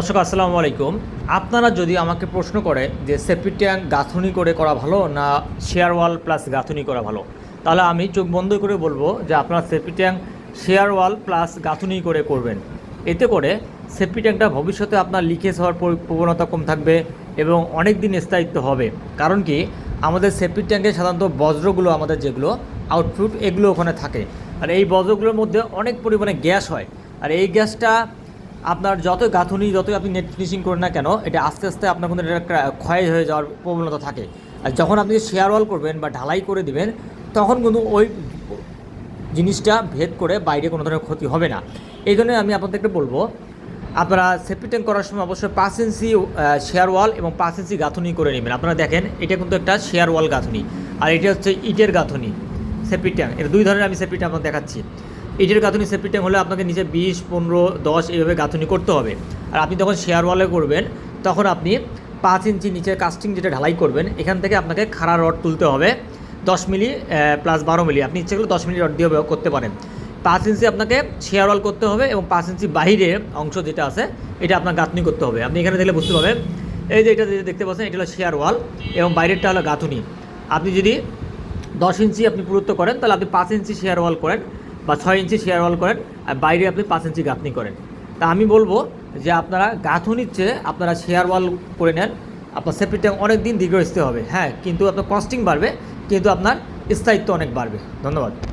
দর্শক, আসসালামু আলাইকুম। আপনারা যদি আমাকে প্রশ্ন করে যে সেপটি ট্যাঙ্ক গাঁথুনি করে করা ভালো না শেয়ার ওয়াল প্লাস গাঁথুনি করা ভালো, তাহলে আমি চোখ বন্ধ করে বলব যে আপনারা septic tank shear wall plus গাঁথুনি করে করবেন। এতে করে সেপটি ট্যাঙ্কটা ভবিষ্যতে আপনার লিকেজ হওয়ার পরি- প্রবণতা কম থাকবে এবং অনেক দিন স্থায়িত্ব হবে। কারণ কি? আমাদের সেপটি ট্যাঙ্কে সাধারণত বজ্রগুলো আমাদের যেগুলো আউটপুট এগুলো ওখানে থাকে। আর এই বজ্রগুলোর মধ্যে অনেক পরিমাণে গ্যাস হয়। আর এই গ্যাসটা আপনার যত গাঁথুনি, যতই আপনি নেট ফিনিশিং করেন না কেন, এটা আস্তে আস্তে আপনার কিন্তু এটা ক্রা- ক্ষয় হয়ে যাওয়ার প্রবণতা থাকে। আর যখন আপনি শেয়ার ওয়াল করবেন বা ঢালাই করে দিবেন, তখন কিন্তু ওই জিনিসটা ভেদ করে বাইরে কোনো ধরনের ক্ষতি হবে না। এই জন্য আমি আপনাদেরকে বলব, আপনারা সেফটি ট্যাঙ্ক করার সময় অবশ্যই পাঁচ ইঞ্চি শেয়ার ওয়াল এবং পাঁচ ইঞ্চি গাঁথুনি করে নেবেন। আপনারা দেখেন, এটা কিন্তু একটা শেয়ার ওয়াল গাঁথুনি। আর এটা হচ্ছে ইটের গাঁথুনি সেফটি ট্যাঙ্ক এটা দুই ধরনের আমি সেফটি ট্যাঙ্ক দেখাচ্ছি। ইটের গাঁথুনি সেফটি ট্যাঙ্ক হলে আপনাকে নিচে বিশ, পনেরো, দশ এইভাবে গাঁথুনি করতে হবে। আর আপনি যখন শেয়ার ওয়ালে করবেন, তখন আপনি পাঁচ ইঞ্চি নিচে কাস্টিং যেটা ঢালাই করবেন, এখান থেকে আপনাকে খাড়া রড তুলতে হবে। দশ মিলি প্লাস বারো মিলি, আপনি ইচ্ছে করলে দশ মিলি রড দিয়ে করতে পারেন। পাঁচ ইঞ্চি আপনাকে শেয়ার ওয়াল করতে হবে এবং পাঁচ ইঞ্চি বাইরে অংশ যেটা আছে, এটা আপনার গাঁথনি করতে হবে। আপনি এখানে দেখলে বুঝতে পারবেন, এই যে এটা দেখতে পাচ্ছেন, এটা হলো শেয়ার ওয়াল এবং বাইরেরটা হলো গাঁথুনি। আপনি যদি দশ ইঞ্চি আপনি পুরুত্ব করেন, তাহলে আপনি পাঁচ ইঞ্চি শেয়ার ওয়াল করেন। বা ছয় ইঞ্চি শেয়ার ওয়াল করেন, আর বাইরে আপনি পাঁচ ইঞ্চি গাঁথনি করেন। তা আমি বলব যে আপনারা গাঁথনির চেয়ে আপনারা শেয়ার ওয়াল করে নেন। আপনার সেফটি ট্যাঙ্ক অনেক দিন দীর্ঘস্থায়ী হবে। হ্যাঁ কিন্তু আপনার কস্টিং বাড়বে, কিন্তু আপনার স্থায়িত্ব অনেক বাড়বে। ধন্যবাদ।